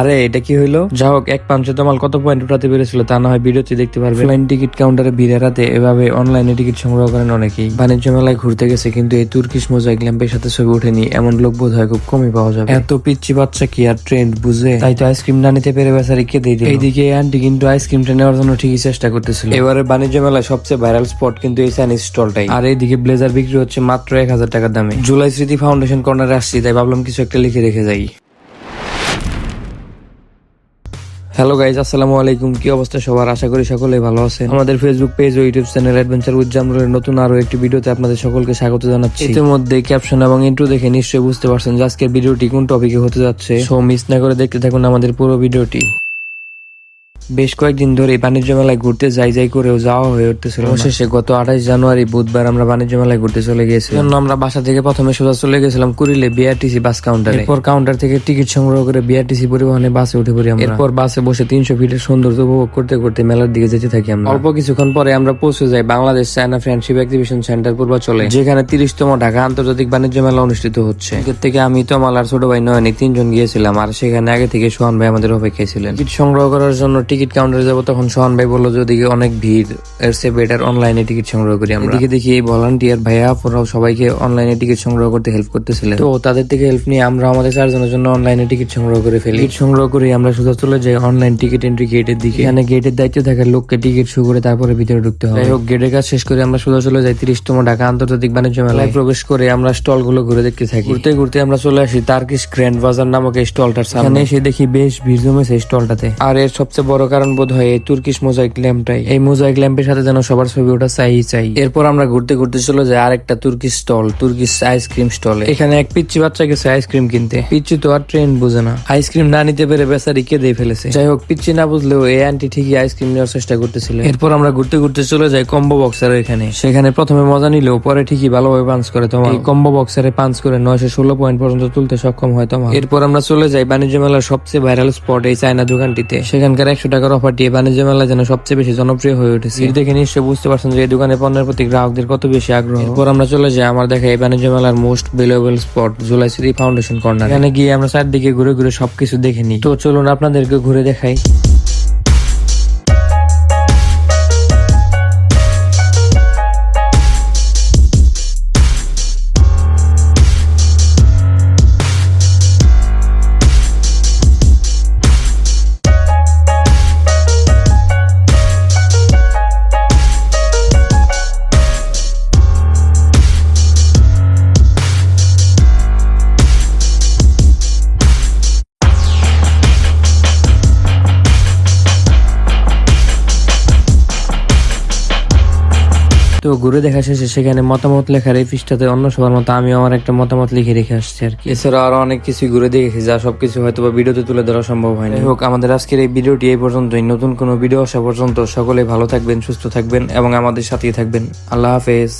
আরে, এটা কি হইল? যা হোক এক পাঞ্চে তোমাল কত পয়েন্ট উঠাতে পেরেছিল তা না হয় ভিডিওতে দেখতে পারবে। অনলাইন টিকিট কাউন্টারে ভিড় এড়াতে এভাবে অনলাইনে টিকিট সংগ্রহ করেন অনেকেই। বাণিজ্য মেলায় ঘুরতে গেছে, কিন্তু এই তুর্কিশ মোজাইক ল্যাম্পের সাথে ছবি ওঠেনি। এমন লোক বোধ হয় খুব কমই পাওয়া যাবে। এত পিচ্ছি বাচ্চা কি আর ট্রেন্ড বুঝে তাই তো আইসক্রিম না নিতে পেরে বেচারি কে দিয়ে এইদিকে এই আন্টি কিন্তু আইসক্রিমটা নেওয়ার জন্য ঠিকই চেষ্টা করতেছিল। এবারে বাণিজ্য মেলায় সবচেয়ে ভাইরাল স্পট কিন্তু এই চাইনিজ স্টলটাই আর এইদিকে ব্লেজার বিক্রি হচ্ছে মাত্র এক হাজার টাকার দামে। জুলাই স্মৃতি ফাউন্ডেশন কর্নারে আসছি, তাই ভাবলাম কিছু একটা লিখে রেখে যাই। হ্যালো গাইজ আসসালামু আলাইকুম। কি অবস্থা সবার? আশা করি সকলেই ভালো আছেন। আমাদের ফেসবুক পেজ ও ইউটিউব চ্যানেল অ্যাডভেঞ্চার উইথ জামরুলের নতুন আরও একটি ভিডিওতে আপনাদের সকলকে স্বাগত জানাচ্ছি। ইতিমধ্যে ক্যাপশন এবং ইন্ট্রো দেখে নিশ্চয়ই বুঝতে পারছেন যে আজকের ভিডিওটি কোন টপিকে হতে যাচ্ছে। সো মিস না করে দেখতে থাকুন আমাদের পুরো ভিডিওটি। বেশ কয়েকদিন ধরে বাণিজ্য মেলায় ঘুরতে যাই যাই করেও যাওয়া হয়ে উঠতেছিল অবশেষে গত আঠাশ জানুয়ারি বুধবার আমরা বাণিজ্য মেলায় ঘুরতে চলে গেছি জন্য আমরা বাসা থেকে প্রথমে সোজা চলে গেছিলাম কুড়িলে বিআরটিসি বাস কাউন্টারে। এরপর কাউন্টার থেকে টিকিট সংগ্রহ করে বিআরটিসি পরিবহনে বাসে উঠে পড়ি আমরা। এরপর বাসে বসে তিনশো ফিটের সৌন্দর্য উপভোগ করতে করতে মেলার দিকে যেতে থাকি আমরা। অল্প কিছুক্ষণ পরে আমরা পৌঁছে যাই Bangladesh China friendship exhibition centre পূর্বাচলে যেখানে তিরিশতম ঢাকা আন্তর্জাতিক বাণিজ্য মেলা অনুষ্ঠিত হচ্ছে। এর থেকে আমি তমাল আর ছোট ভাই নয়নি তিনজন গিয়েছিলাম আর সেখানে আগে থেকে সোহান ভাই আমাদের অপেক্ষায় ছিলেন। টিকিট সংগ্রহ করার জন্য টিকিট কাউন্টারে যাব তখন সোহান ভাই বলল যে ওদিকে অনেক ভিড় এর সে বেটার অনলাইনে টিকিট সংগ্রহ করি আমরা। এদিকে দেখি এই ভলান্টিয়ার ভাইয়া আপুরাও সবাইকে অনলাইনে টিকিট সংগ্রহ করতে হেল্প করতেছিলেন। তো তাদের থেকে হেল্প নিয়ে আমরা আমাদের চারজনের জন্য অনলাইনে টিকিট সংগ্রহ করে ফেলি। টিকিট সংগ্রহ করে আমরা সোজা চলে যাই অনলাইন টিকিট এন্ট্রি গেটের দিকে। এখানে গেটের দায়িত্ব থাকা লোককে টিকিট শু করে তারপরে ভিতরে ঢুকতে হবে। যাই হোক গেটের কাজ শেষ করে আমরা সোজা চলে যাই তিরিশতম ঢাকা আন্তর্জাতিক বাণিজ্য মেলায়। প্রবেশ করে আমরা স্টলগুলো ঘুরে দেখতে থাকি। ঘুরতে ঘুরতে আমরা চলে আসি তার্কিশ গ্র্যান্ড বাজার নামক এই স্টলটার সামনে। এসে দেখি বেশ ভিড় জমেছে স্টলটাতে আর এর সবচেয়ে বড় কারণ বোধ হয় এই তুর্কিশ মোজাইক ল্যাম্পটাই। এই মোজাইক ল্যাম্পের সাথে যেন সবার ছবি ওটা চাই চাই। এরপর আমরা ঘুরতে ঘুরতে চলে যাই আরেকটা তুর্কিশ স্টল, তুর্কিশ আইসক্রিম স্টলে। এখানে এক পিচ্ছি বাচ্চা গেছে আইসক্রিম কিনতে। পিচ্ছি তো আর ট্রেন বুঝে না। আইসক্রিম না নিতে পেরে বেচারি কেঁদে ফেলেছে। যাই হোক পিচ্ছি না বুঝলেও এই আন্টি ঠিকই আইসক্রিম নেওয়ার চেষ্টা করতেছিল। এরপর আমরা ঘুরতে ঘুরতে চলে যাই কম্বো বক্সার এখানে। সেখানে প্রথমে মজা নিলেও পরে ঠিকই ভালোভাবে পাঞ্চ করে তোমার। এই কম্বো বক্সারে পাঞ্চ করে নয়শো ষোলো পয়েন্ট পর্যন্ত তুলতে সক্ষম হয় তোমার। এরপর আমরা চলে যাই বাণিজ্য মেলার সবচেয়ে ভাইরাল স্পট এই চায়না দোকানটিতে। সেখানকার একশো টাকার অফার দিয়ে বাণিজ্য মেলা যেন সবচেয়ে বেশি জনপ্রিয় হয়ে উঠেছে। এর দেখে নিশ্চয়ই বুঝতে পারছেন যে এই দোকানের পণ্যের প্রতি গ্রাহকদের কত বেশি আগ্রহ। এরপর আমরা চলে যাই আমার দেখা এই বাণিজ্য মেলার most valuable spot July city foundation corner এখানে গিয়ে আমরা চারদিকে ঘুরে ঘুরে সবকিছু দেখে নিই। তো চলুন আপনাদেরকে ঘুরে দেখাই। তো ঘুরে দেখা শেষে, সেখানে মতামত লেখার এই পৃষ্ঠাতে অন্য সবার মতো আমি আমার একটা মতামত লিখে রেখে আসছি আর কি। এছাড়া আরও অনেক কিছু ঘুরে দেখেছি, যা সবকিছু হয়তো বা ভিডিওতে তুলে ধরা সম্ভব হয়নি। হোক, আমাদের আজকের এই ভিডিওটি এই পর্যন্তই। নতুন কোনো ভিডিও আসা পর্যন্ত সকলে ভালো থাকবেন, সুস্থ থাকবেন এবং আমাদের সাথেই থাকবেন। আল্লাহ হাফেজ।